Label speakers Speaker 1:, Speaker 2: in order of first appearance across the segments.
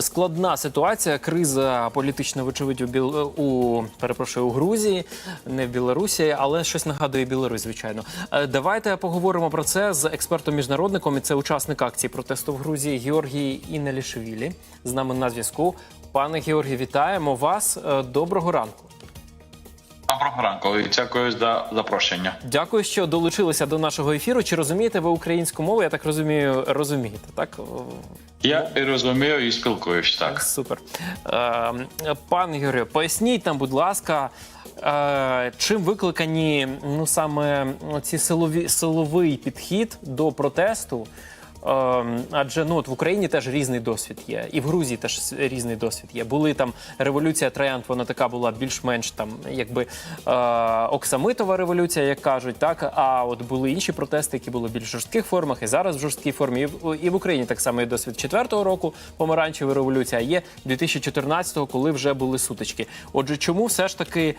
Speaker 1: складна ситуація, криза політична, вочевидь, у Біл... у перепрошую у Грузії, не в Білорусі, але щось нагадує Білорусь, звичайно. Е, Давайте поговоримо про це з експертом-міжнародником. І це учасник акції протесту в Грузії Георгій Інелішвілі. З нами на зв'язку. Пане Георгій, вітаємо вас. Е, Доброго ранку.
Speaker 2: Доброго ранку і дякую за запрошення.
Speaker 1: Дякую, що долучилися до нашого ефіру. Чи розумієте ви українську мову? Я так розумію, розумієте, так?
Speaker 2: Я і розумію і спілкуюсь так.
Speaker 1: Супер. Е, пане Юрію, поясніть нам, будь ласка, е, чим викликані ну саме ці силові силовий підхід до протесту? Е, адже ну от в Україні теж різний досвід є, і в Грузії теж різний досвід є. Були там революція Троянд, вона така була більш-менш там, якби е, оксамитова революція, як кажуть, так. А от були інші протести, які були в більш жорстких формах, і зараз в жорсткій формі. І в, і в Україні так само є досвід четвертого року помаранчева революція. а Є 2014-го, коли вже були сутички. Отже, чому все ж таки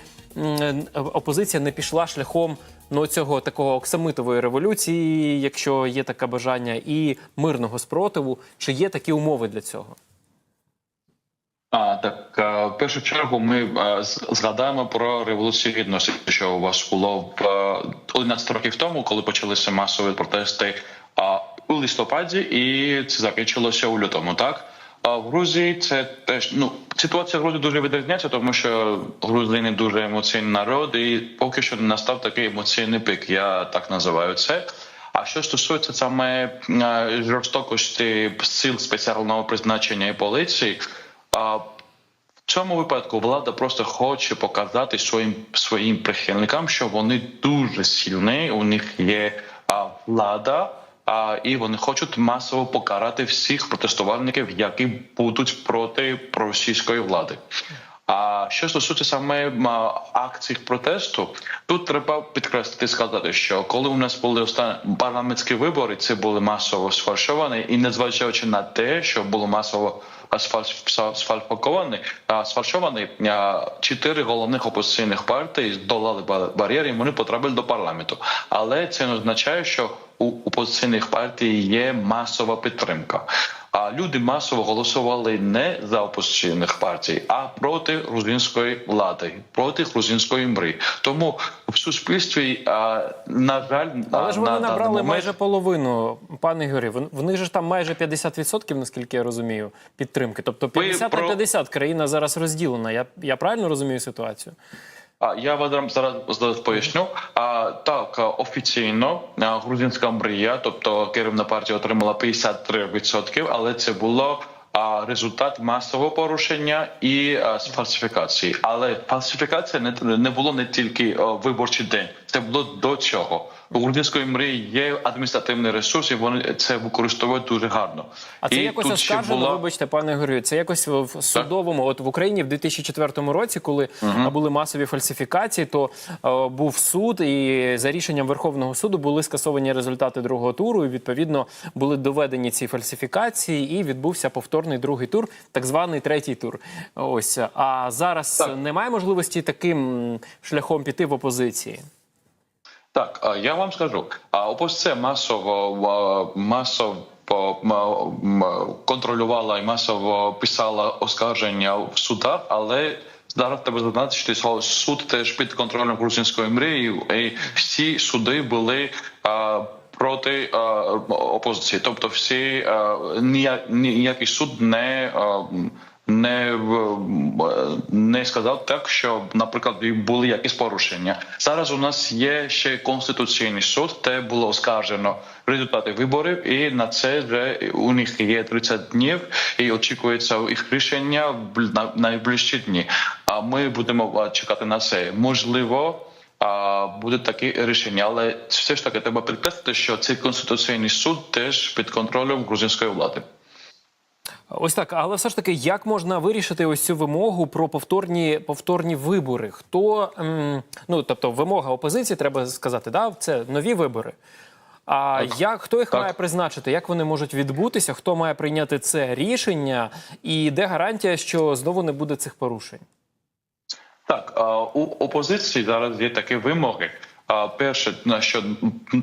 Speaker 1: опозиція не пішла шляхом ну цього такого оксамитової революції, якщо є таке бажання, і мирного спротиву? Чи є такі умови для цього?
Speaker 2: А так е, в першу чергу ми е, згадаємо про революцію гідності, що у вас було в е, 11 років тому, коли почалися масові протести у листопаді, і це закінчилося у лютому. Так в Грузії це теж ну ситуація в Грузії дуже відрізняється, тому що грузини дуже емоційний народ, і поки що не настав такий емоційний пик. Я так називаю це. А що стосується саме жорстокості сил спеціального призначення і поліції, а, в цьому випадку влада просто хоче показати своїм своїм прихильникам, що вони дуже сильні, у них є влада, і вони хочуть масово покарати всіх протестувальників, які будуть проти проросійської влади. А що стосується саме акцій протесту, тут треба підкреслити сказати, що коли у нас були останні парламентські вибори, це були масово сфальшовані, і незважаючи на те, що було масово сфальфаковані, сфальшовані, чотири головних опозиційних партій здолали ба- бар'єри, і вони потрапили до парламенту. Але це не означає, що у опозиційних партій є масова підтримка. А люди масово голосували не за опозиційних партій, а проти грузинської влади, проти грузинської мрії. Тому в суспільстві, а, на жаль,
Speaker 1: Але ж вони
Speaker 2: даний
Speaker 1: набрали
Speaker 2: момент-
Speaker 1: майже половину, пане Георгій. вон- В них же ж там майже 50%, наскільки я розумію, підтримки. Тобто 50 на
Speaker 2: про-
Speaker 1: 50 країна зараз розділена. Я, я правильно розумію ситуацію?
Speaker 2: А я вам зараз поясню. А так офіційно грузинська мрія, тобто керівна партія отримала 53%, але це було результат масового порушення і а, фальсифікації. Але фальсифікація не, не було не тільки а, виборчий день, це було до цього. У грузинської мрії є адміністративний ресурс, і вони це використовують дуже гарно.
Speaker 1: А це
Speaker 2: і
Speaker 1: якось оскаржено,
Speaker 2: була-
Speaker 1: вибачте, пане Георгію, це якось в судовому, от в Україні в 2004 році, коли а, були масові фальсифікації, то е, був суд, і за рішенням Верховного суду були скасовані результати другого туру. І відповідно були доведені ці фальсифікації, і відбувся повторний другий тур, так званий третій тур. Ось а зараз
Speaker 2: Так.
Speaker 1: немає можливості таким шляхом піти в опозиції.
Speaker 2: Так, я вам скажу. А опозиція масово масово м, м, контролювала і масово писала оскарження в судах, але зараз треба зазначити, що суд теж під контролем грузинської мрії, і всі суди були. Проти а, опозиції, тобто всі а, ніяк, ніякий суд не а, не не сказав так, що, наприклад, були якісь порушення. Зараз у нас є ще конституційний суд, де було оскаржено результати виборів, і на це вже у них є 30 днів, і очікується їх рішення в на найближчі дні. А ми будемо чекати на це. Можливо. А буде таке рішення, але все ж таки треба підкреслити, що цей конституційний суд теж під контролем грузинської влади.
Speaker 1: Ось так, але все ж таки, як можна вирішити ось цю вимогу про повторні повторні вибори? Хто ем, ну тобто вимога опозиції, треба сказати, да, це нові вибори. А як хто їх
Speaker 2: Так.
Speaker 1: має призначити? Як вони можуть відбутися? Хто має прийняти це рішення? І де гарантія, що знову не буде цих порушень?
Speaker 2: Так, у опозиції зараз є такі вимоги. Перше, на що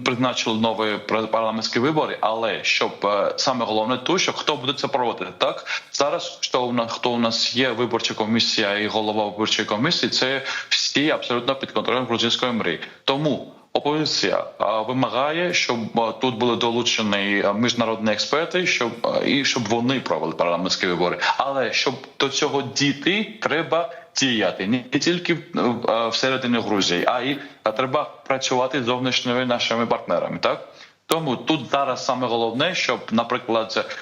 Speaker 2: призначили нові пар- парламентські вибори, але щоб е, саме головне то, що хто буде це проводити. Так зараз що у нас хто у нас є виборча комісія і голова виборчої комісії, це всі абсолютно під контролем грузинської мрії. Тому опозиція вимагає, щоб а, тут були долучені а, міжнародні експерти, щоб і щоб вони провели парламентські вибори. Але щоб до цього дійти, треба діяти не тільки всередині Грузії, а й треба працювати з зовнішніми нашими партнерами. Так тому тут зараз саме головне, щоб, наприклад,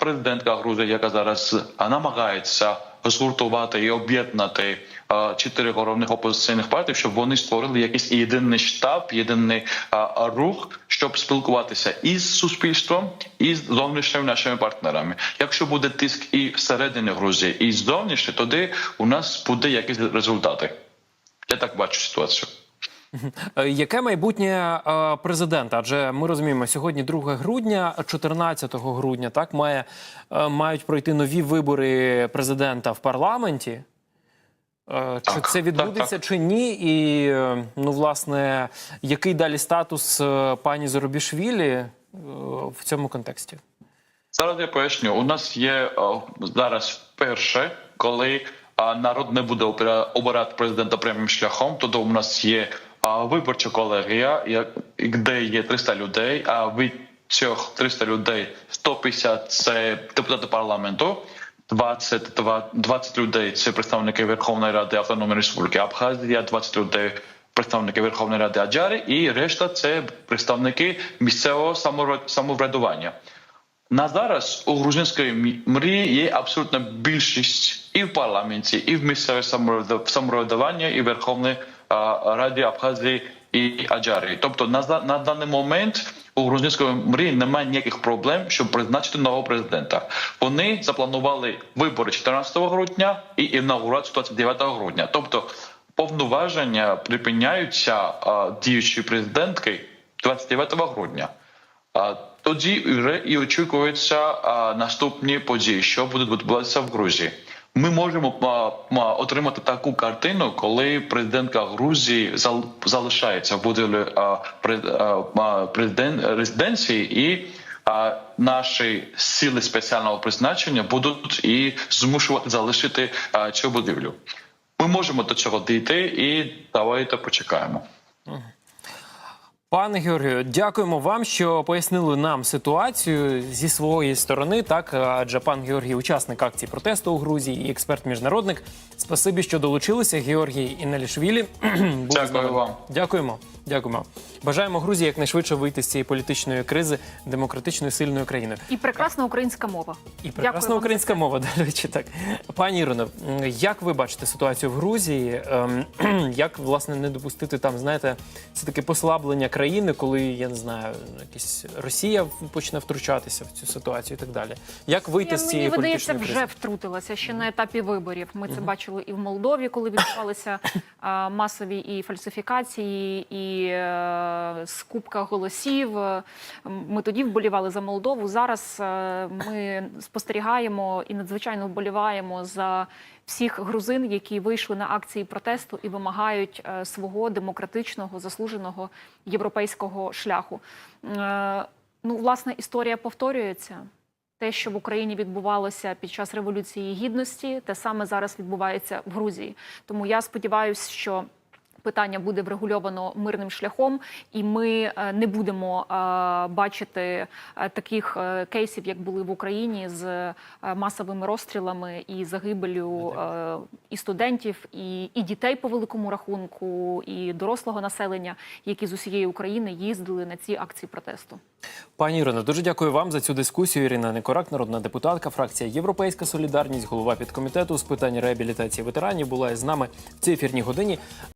Speaker 2: президентка Грузії, яка зараз намагається згуртувати і об'єднати чотири головних опозиційних партій, щоб вони створили якийсь єдиний штаб, єдиний рух, щоб спілкуватися із суспільством, і з зовнішніми нашими партнерами. Якщо буде тиск і всередині Грузії, і зовнішні, тоді у нас буде якісь результати. Я так бачу ситуацію.
Speaker 1: Е, Яке майбутнє е, президента? Адже ми розуміємо, сьогодні 2 грудня, 14 грудня, так має е, мають пройти нові вибори президента в парламенті. Е, Чи
Speaker 2: Так,
Speaker 1: це відбудеться,
Speaker 2: так,
Speaker 1: чи ні? І ну, власне, який далі статус пані Зоробішвілі в цьому контексті?
Speaker 2: Зараз я поясню. У нас є зараз перше, коли народ не буде обирати президента прямим шляхом. Тоді у нас є виборча колегія, як- де є 300 людей. А від цих 300 людей 150 – це депутати парламенту. 20, два- 20 людей це представники Верховної Ради Автономної Республіки Абхазія, 20 людей представники Верховної Ради Аджари, і решта це представники місцевого самовряд- самоврядування. На зараз у грузинської мрії є абсолютна більшість і в парламенті, і в місцеве самовряд- самоврядування, і в Верховній Раді Абхазії і Аджарії. Тобто на, на даний момент у грузинської мрії немає ніяких проблем, щоб призначити нового президента. Вони запланували вибори 14 грудня і інаугурацію 29 грудня. Тобто повноваження припиняються діючої президентки 29 грудня. А тоді вже і очікуються наступні події, що будуть відбуватися в Грузії. Ми можемо отримати таку картину, коли президентка Грузії зал- залишається в будівлі президент резиденції, і наші сили спеціального призначення будуть і змушувати залишити цю будівлю. Ми можемо до цього дійти, і давайте почекаємо.
Speaker 1: Пане Георгію, дякуємо вам, що пояснили нам ситуацію зі своєї сторони. Так, адже пан Георгій, учасник акції протесту у Грузії і експерт-міжнародник. Спасибі, що долучилися. Георгій і нелішвілі з
Speaker 2: Дякую вам.
Speaker 1: Дякуємо. Дякуємо. Бажаємо Грузії якнайшвидше вийти з цієї політичної кризи демократичною сильною країною.
Speaker 3: І прекрасна українська мова.
Speaker 1: І
Speaker 3: Дякую
Speaker 1: прекрасна
Speaker 3: вам
Speaker 1: українська мова, до речі, так. Пані Ірино, як ви бачите ситуацію в Грузії? Ем, Як власне не допустити там, знаєте, це таке послаблення країни, коли я не знаю, якісь Росія почне втручатися в цю ситуацію і так далі? Як вийти
Speaker 3: Я,
Speaker 1: з
Speaker 3: мені
Speaker 1: цієї
Speaker 3: видається,
Speaker 1: політичної
Speaker 3: вже втрутилася ще на етапі виборів. Ми це бачили і в Молдові, коли відбувалися масові і фальсифікації, і скупка голосів. Е, Ми тоді вболівали за Молдову. Зараз е, ми спостерігаємо і надзвичайно вболіваємо за всіх грузин, які вийшли на акції протесту і вимагають е, свого демократичного заслуженого європейського шляху. Ну, власне, історія повторюється. Те, що в Україні відбувалося під час революції гідності, те саме зараз відбувається в Грузії. Тому я сподіваюся, що питання буде врегульовано мирним шляхом, і ми е, не будемо е, бачити е, таких кейсів, як були в Україні, з масовими розстрілами і загибелю і студентів, і, і дітей по великому рахунку, і дорослого населення, які з усієї України їздили на ці акції протесту.
Speaker 1: Пані Ірино, дуже дякую вам за цю дискусію. Ірина Никорак, народна депутатка, фракція Європейська Солідарність, голова підкомітету з питань реабілітації ветеранів, була із нами в цій ефірній годині.